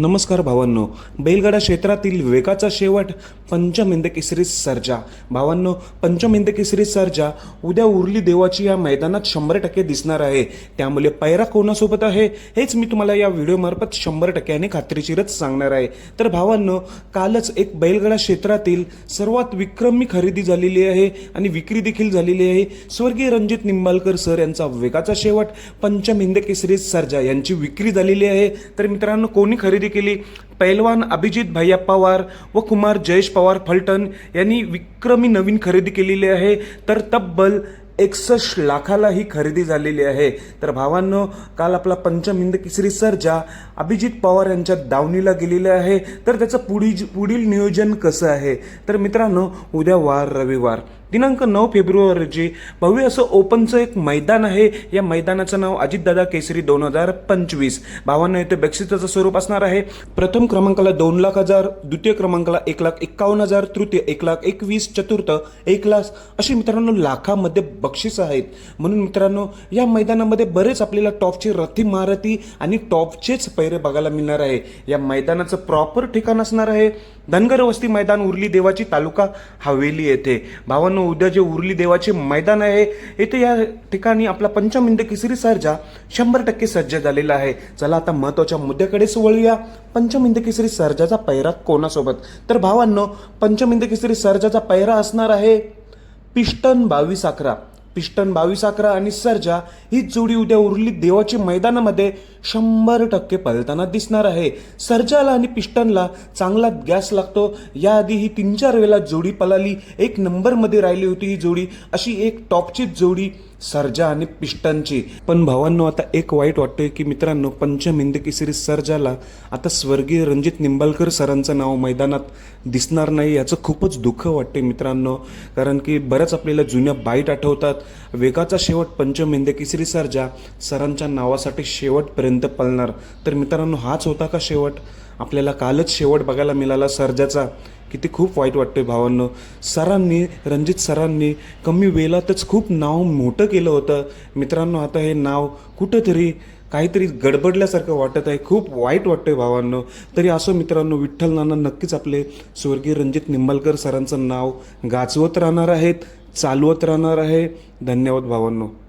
नमस्कार भावांनो. बैलगाडा क्षेत्रातील वेगाचा शेवट पंचमिंद केसरी सर्जा. भावांनो पंचमिंद केसरी सर्जा उद्या उरली देवाची या मैदानात शंभर टक्के दिसणार आहे. त्यामुळे पैरा कोणासोबत आहे हेच मी तुम्हाला या व्हिडिओमार्फत शंभर टक्क्याने खात्रीशीरच सांगणार आहे. तर भावांनो कालच एक बैलगाडा क्षेत्रातील सर्वात विक्रमी खरेदी झालेली आहे आणि विक्री देखील झालेली आहे. स्वर्गीय रणजित निंबाळकर सर यांचा वेगाचा शेवट पंचमिंद केसरी सर्जा यांची विक्री झालेली आहे. तर मित्रांनो कोणी खरेदी केली. पैलवान अभिजित भैया पवार व कुमार जयेश पवार फलटण यांनी विक्रमी नवीन खरेदी केलेली आहे. तर तब्बल एकसष्ट लाखाला ही खरेदी झालेली आहे. तर भावांनो काल आपला पंचमिंद केसरी सर्जा अभिजित पवार यांच्या दावणीला गेलेले आहे तर त्याचं पुढील पुढील नियोजन कसं आहे? तर मित्रांनो उद्या वार रविवार. दिनांक नऊ फेब्रुवारी रोजी भव्य असं ओपनचं एक मैदान आहे. या मैदानाचं नाव अजितदादा केसरी दोन हजार पंचवीस. भावांनो येथे बक्षिसाचं स्वरूप असणार आहे. प्रथम क्रमांकाला दोन लाख हजार द्वितीय क्रमांकाला एक लाख एक्कावन्न हजार तृतीय एक लाख एकवीस चतुर्थ एक लाख. अशी मित्रांनो लाखामध्ये बक्षीस आहेत. म्हणून मित्रांनो या मैदानामध्ये बरेच आपल्याला टॉपची रथी महारथी आणि टॉपचेच पैरे बघायला मिळणार आहे. या मैदानाचं प्रॉपर ठिकाण असणार आहे. धनगर वस्ती मैदान उर्ली देवाची तालुका हवेली येथे. भावांनो उद्या जे उर्ली देवाचे मैदान आहे येथे या ठिकाणी आपला पंचमिंद किसरी सर्जा शंभर टक्के सज्ज झालेला आहे. चला आता महत्त्वाच्या मुद्द्याकडेच वळूया पंचमिंद केसरी सर्जाचा पैरा कोणासोबत? तर भावांनो पंचमिंद केसरी सर्जाचा पैरा असणार आहे पिष्टन बावीस अकरा. पिस्टन बावीस अकरा आणि सर्जा ही जोडी उद्या उरली देवाची मैदानामध्ये शंभर टक्के पळताना दिसणार आहे. सर्जाला आणि पिस्टनला चांगला गॅस लागतो. याआधी ही तीन चार वेळेला जोडी पळाली. एक नंबरमध्ये राहिली होती ही जोडी. अशी एक टॉपचीच जोडी सर्जा आणि पिष्टांची. पण भावांनो आता एक वाईट वाटतोय की मित्रांनो पंचम हिंदकी सिरीज सर्जाला आता स्वर्गीय रणजित निंबाळकर सरांचं नाव मैदानात दिसणार नाही याचं खूपच दुःख वाटते मित्रांनो. कारण की बऱ्याच आपल्याला जुन्या बाईट आठवतात वेगाचा शेवट पंचम हिंदकी सिरीज सर्जा सरांच्या नावासाठी शेवटपर्यंत पळणार तर मित्रांनो हाच होता का शेवट? आपल्याला कालच शेवट बघायला मिळाला सर्जाचा. किती खूप वाईट वाटतोय भावांनो. सरांनी रणजित सरांनी कमी वेळातच खूप नाव मोठं केलं होतं. मित्रांनो आता हे नाव कुठंतरी काहीतरी गडबडल्यासारखं वाटत आहे. खूप वाईट वाटतंय भावांनो. तरी असो मित्रांनो विठ्ठल नाना नक्कीच आपले स्वर्गीय रणजित निंबाळकर सरांचं नाव गाजवत राहणार आहेत चालवत राहणार आहे. धन्यवाद भावांनो.